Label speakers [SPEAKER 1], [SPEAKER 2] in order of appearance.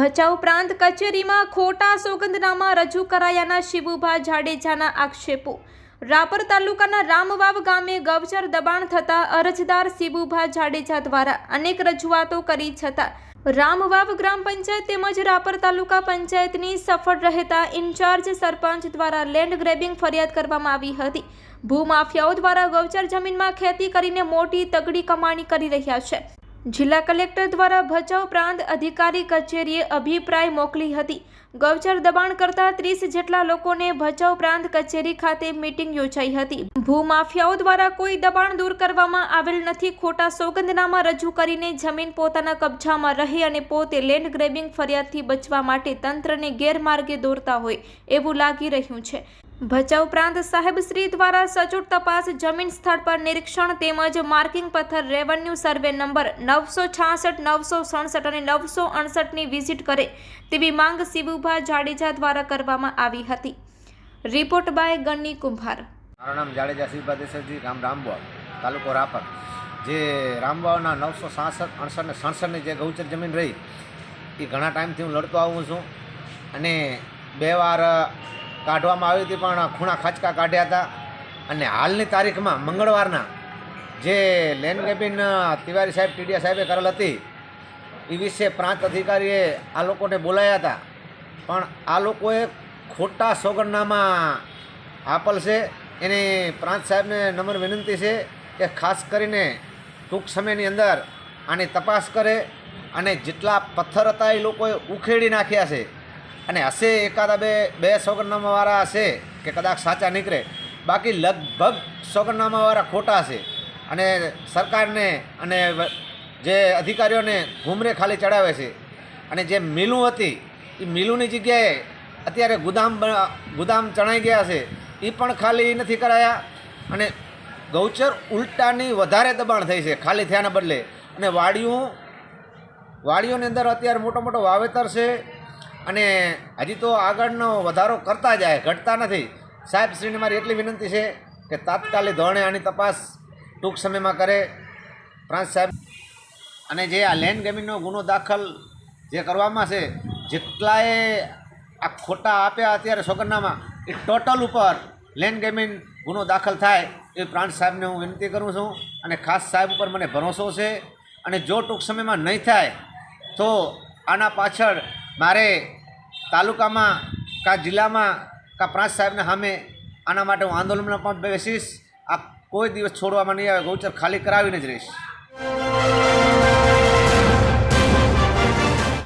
[SPEAKER 1] ભચાઉ પ્રાંત કચેરીમાં ખોટા સોગંદનામા રજૂ કરાયાના શિવુભા જાડેજાના આક્ષેપો. રાપર તાલુકાના રામવાવ ગામે ગૌચર દબાણ થતા અરજદાર શિવુભા જાડેજા દ્વારા અનેક રજૂઆતો કરી છતાં, રામવાવ ગ્રામ પંચાયત તેમજ રાપર તાલુકા પંચાયતની સફળ રહેતા ઇન્ચાર્જ સરપંચ દ્વારા લેન્ડ ગ્રેબિંગ ફરિયાદ કરવામાં આવી હતી. ભૂમાફિયાઓ દ્વારા ગૌચર જમીનમાં ખેતી કરીને મોટી તગડી કમાણી કરી રહ્યા છે. જિલ્લા કલેક્ટર દ્વારા ભચાઉ પ્રાંત અધિકારી કચેરીએ અભિપ્રાય મોકલી હતી. ગૌચર દબાણ કરતા ત્રીસ જેટલા લોકોને ભચાઉ પ્રાંત કચેરી ખાતે મીટિંગ યોજાઈ હતી. ભૂમાફિયાઓ દ્વારા કોઈ દબાણ દૂર કરવામાં આવેલ નથી. ખોટા સોગંદનામા રજૂ કરીને જમીન પોતાના કબજામાં રહે અને પોતે લેન્ડ ગ્રેબિંગ ફરિયાદથી બચવા માટે તંત્રને ગેરમાર્ગે દોરતા હોય એવું લાગી રહ્યું છે. ભચાઉ પ્રાંત સાહેબશ્રી દ્વારા સચોટ તપાસ જમીન સ્થળ પર નિરીક્ષણ તેમજ માર્કિંગ પથ્થર રેવન્યુ સર્વે નંબર નવસો છાસઠ, નવસો સડસઠ અને નવસો અડસઠની વિઝિટ કરે તેવી માંગ શિવુભા જાડેજા દ્વારા કરવામાં આવી હતી. રિપોર્ટ બાય ગન્ની કુંભાર.
[SPEAKER 2] મારું નામ જાડેજા શિવભા દેસાઈજી ગામ રામવાવ તાલુકો રાપર. જે રામબાવના નવસો સાસઠ અડસઠ ને સડસઠની જે ગૌચર જમીન રહી, એ ઘણા ટાઈમથી હું લડતો આવું છું અને બે વાર કાઢવામાં આવી હતી, પણ ખૂણા ખાચકા કાઢ્યા હતા. અને હાલની તારીખમાં મંગળવારના જે લેન્ડ કેબિન તિવારી સાહેબ, ટીડીયા સાહેબે કરેલ હતી એ વિશે પ્રાંત અધિકારીએ આ લોકોને બોલાયા હતા. પણ આ લોકોએ ખોટા સોગંદનામા આપેલ છે એની પ્રાંત સાહેબને નમ્ર વિનંતી છે કે ખાસ કરીને ટૂંક સમયની અંદર આની તપાસ કરે અને જેટલા પથ્થર હતા એ લોકોએ ઉખેડી નાખ્યા છે. અને હશે એકાદા બે બે સોગંદનામાવાળા હશે કે કદાચ સાચા નીકળે. બાકી લગભગ સોગંદનામાવાળા ખોટા છે અને સરકારને અને જે અધિકારીઓને ઘૂમરે ખાલી ચડાવે છે. અને જે મિલું હતી એ મિલુંની જગ્યાએ અત્યારે ગુદામ ગુદામ ચણાઈ ગયા છે. એ પણ ખાલી નથી કરાયા. અને ગૌચર ઉલટાની વધારે દબાણ થઈ છે, ખાલી થયાના બદલે. અને વાડીઓ, વાડીઓની અંદર અત્યારે મોટો મોટો વાવેતર છે. અને હજી તો આગળનો વધારો કરતા જાય, ઘટતા નથી. સાહેબ, શ્રીને મારી એટલી વિનંતી છે કે તાત્કાલિક ધોરણે આની તપાસ ટૂંક સમયમાં કરે. પ્રાંત સાહેબ, અને જે આ લેન્ડ ગેમિંગનો ગુનો દાખલ જે કરવામાં છે, જેટલાએ આ ખોટા આપ્યા અત્યારે સોગંદનામા, એ ટોટલ ઉપર લેન્ડ ગેમિંગ ગુનો દાખલ થાય એ પ્રાંત સાહેબને હું વિનંતી કરું છું. અને ખાસ સાહેબ ઉપર મને ભરોસો છે. અને જો ટૂંક સમયમાં નહીં થાય, તો આના પાછળ મારે તાલુકામાં કા જિલ્લામાં કા પ્રાંત સાહેબના સામે આના માટે હું આંદોલનમાં પણ બેસીશ. આ કોઈ દિવસ છોડવામાં નહીં આવે, ગૌચર ખાલી કરાવીને જ રહીશ.